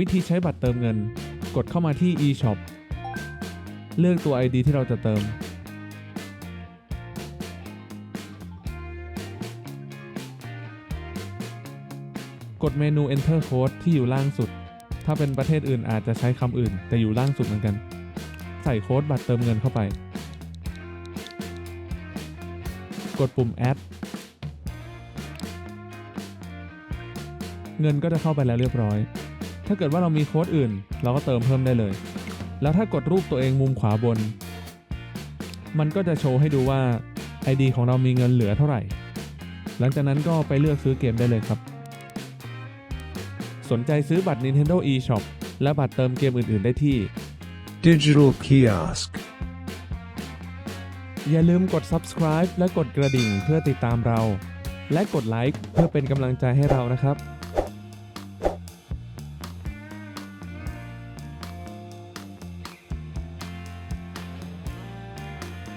วิธีใช้บัตรเติมเงิน กดเข้ามาที่ eShop เลือกตัว ID ที่เราจะเติม กดเมนู Enter Code ที่อยู่ล่างสุด ถ้าเป็นประเทศอื่นอาจจะใช้คำอื่น แต่อยู่ล่างสุดเหมือนกัน ใส่โค้ดบัตรเติมเงินเข้าไป กดปุ่ม Add เงินก็จะเข้าไปแล้วเรียบร้อย ถ้าเกิดว่าเรามีโค้ดอื่น เราก็เติมเพิ่มได้เลย แล้วถ้ากดรูปตัวเองมุมขวาบน มันก็จะโชว์ให้ดูว่า ID ของเรามีเงินเหลือเท่าไหร่ หลังจากนั้นก็ไปเลือกซื้อเกมได้เลยครับ สนใจซื้อบัตร Nintendo eShop และบัตรเติมเกมอื่น ๆ ได้ที่ Digital kiosk. อย่าลืมกด subscribe และกดกระดิ่งเพื่อติดตามเรา และกดไลค์เพื่อเป็นกำลังใจให้เรานะครับ